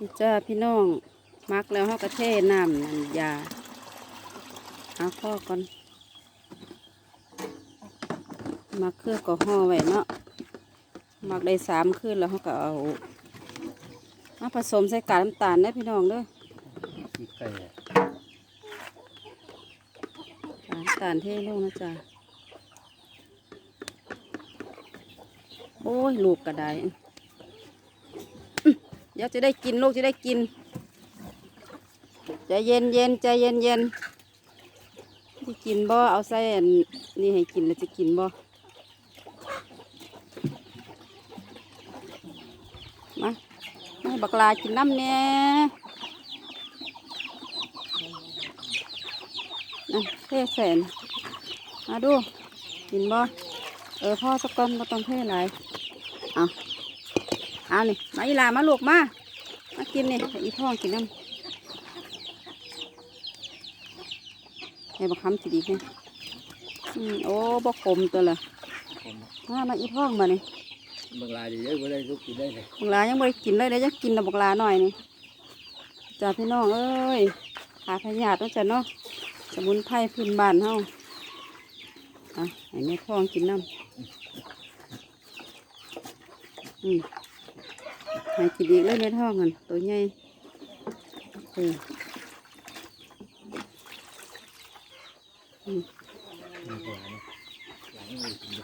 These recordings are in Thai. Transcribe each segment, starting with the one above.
นี่จ้าพี่น้องมักแล้วเฮากระเทน้ำนันยาเอาข้อก่อนมักเครื่องก็ห่อไว้เนาะมักได้สามคืนแล้วเขาก็เอามาผสมใส่กากน้ำตาลได้พี่น้องเด้อน้ำตาลเทลงนะจ๊ะโอ้ยลูกกระได้ ดี๋ยวจะได้กินลูกจะได้กินใจเย็นเย็นใจเย็นเย็นจะกินบ่เอาใส่นนี่ให้กินแล้วจะกินบ่มาให้บักลากินน้ำแหน่นะเทใส่นมาดู กินบ่เออพ่อสักก้อนก็ต้องเทหลายเอา เอานี่มาอีหลามาลูกมา มากินนี่ให้อีพ่อกินน้ำให้บักคำสิดีแค่อืมโอ้บักขมตัวละผมมามาอีท้องมานี่บางรายเดี๋ยวไม่ได้ลูกกินได้เลยบักหลายังไม่ได้กินเลยเดี๋ยวจะกินนะบักหลาหน่อยนี่จ้าพี่น้องเอ้ยขาพยาธิเนาะจ้ะเนาะสมุนไพรพื้นบ้านเฮาอะให้แม่ท้องกินน้ำอืม ให้กินอีกเลยแม่ท้องกันตัวใหญ่เอออืมมีตัวไหนหลังมือกินดู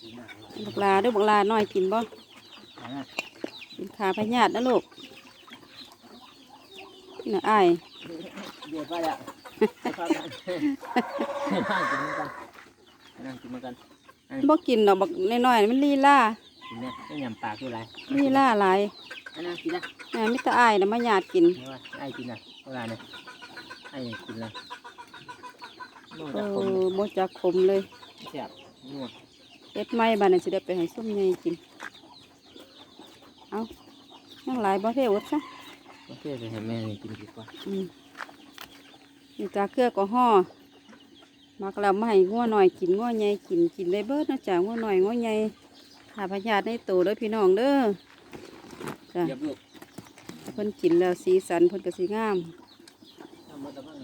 กินมากเลยบักหลาเด้วยบักหลาหน่อยกินบ่อะกินขาพยาธินะลูกน่ะอายเดี๋ยวไปละไปพักกันนั่งกินเหมือนกันนั่งกินเหมือนกันบ่กินดอกบักน้อยๆมันลีลา กินเนี่ยไม่ยำปากด้วยไรลีลาหลายอันนั่งกินนะแม่มิตรอายนะมาหยาดกินไม่ว่าไอ้กินนะเวลาเนี่ยไอ้กินนะนวดเอจากผมอบ่จักขมเลยแซ่บนวดเอ็ดไม้บ้านนั้นสิได้ไปให้ส้มใหญ่กิน เอายังหลายบ่เทอดซะโอเคไปให้แม่นี่กินดีกว่าอืมนี่จ้าเครือก็ห่อมักแล้วมาให้งัวหน่อยกินงัวใหญ่กินกินได้เบิดเนาะจ้างัวหน่อยงัวใหญ่ ขาพยาธิในโตเด้อพี่น้องเด้อจ้ะเยียบลูกเพิ่นกินแล้วสีสันเพิ่นก็สีงามทำมาตะบ้าง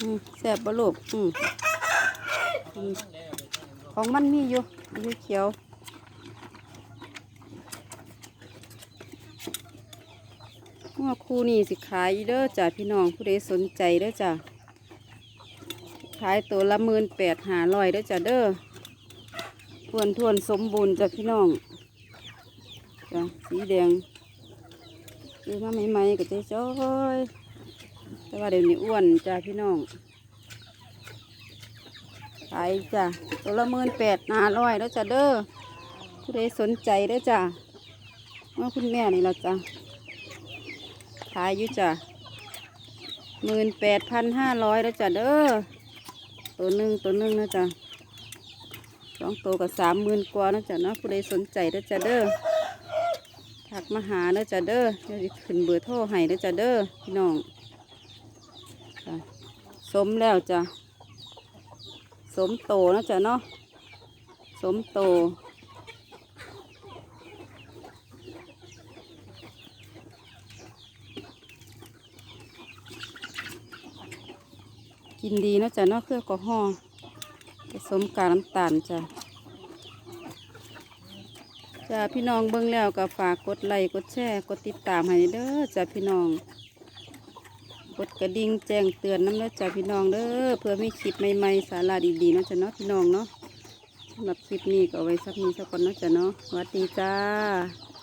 อืมแซ่บบ่ลูกอืมอืมของมันมีอยู่อยู่เขียวหัวคู่นี่สิขายอยู่เด้อจ้ะพี่น้องผู้ใดสนใจเด้อจ้ะ ขายตัวละหมื่นแปดหาร้อยเด้อจ้ะเด้อทวนทวนสมบูรณ์จ้ะพี่น้องจ้ะสีแดงคือมาใหม่ๆก็จะจ้อยแต่ว่าเดี๋ยวนี้อ้วนจ้ะพี่น้องขายจ้ะตัวละหมื่นแปดหาร้อยแล้วจ้ะเด้อผู้ใดสนใจเด้อจ้ะว่าคุณแม่นี่ละจ้ะขายอยู่จ้ะหมื่นแปดพันห้าร้อยแล้วจ้ะเด้อ ตัวหนึ่งตัวหนึ่งนะจ๊ะสองตัวกับสามหมื่นกว่านะจ๊ะเนาะผู้ใดสนใจนะจ๊ะเด้อถักมาหานะจ๊ะเด้อเดี๋ยวสิขึ้นเบอร์โทรให้นะจ๊ะเด้อพี่น้องจ้ะสมแล้วจ้ะสมโตนะจ๊ะเนาะสมโต กินดีนะจ๊ะนาะเครื่องกอฮอผสมกากน้ำตาลจ้ะจ้าพี่น้องเบิ่งแล้วก็ฝากกดไลค์กดแชร์กดติดตามให้เด้อจ้าพี่น้อง กดกระดิ่งแจ้งเตือนน้ำเด้อจ้าพี่น้องเด้อเพื่อมีคลิปใหม่ๆสาระดีๆเนาะจ้ะเนาะพี่น้องเนาะสำหรับคลิปนี้ก็เอาไว้สักนี้สักก่อนเนาะจ้ะเนาะสวัสดีจ้า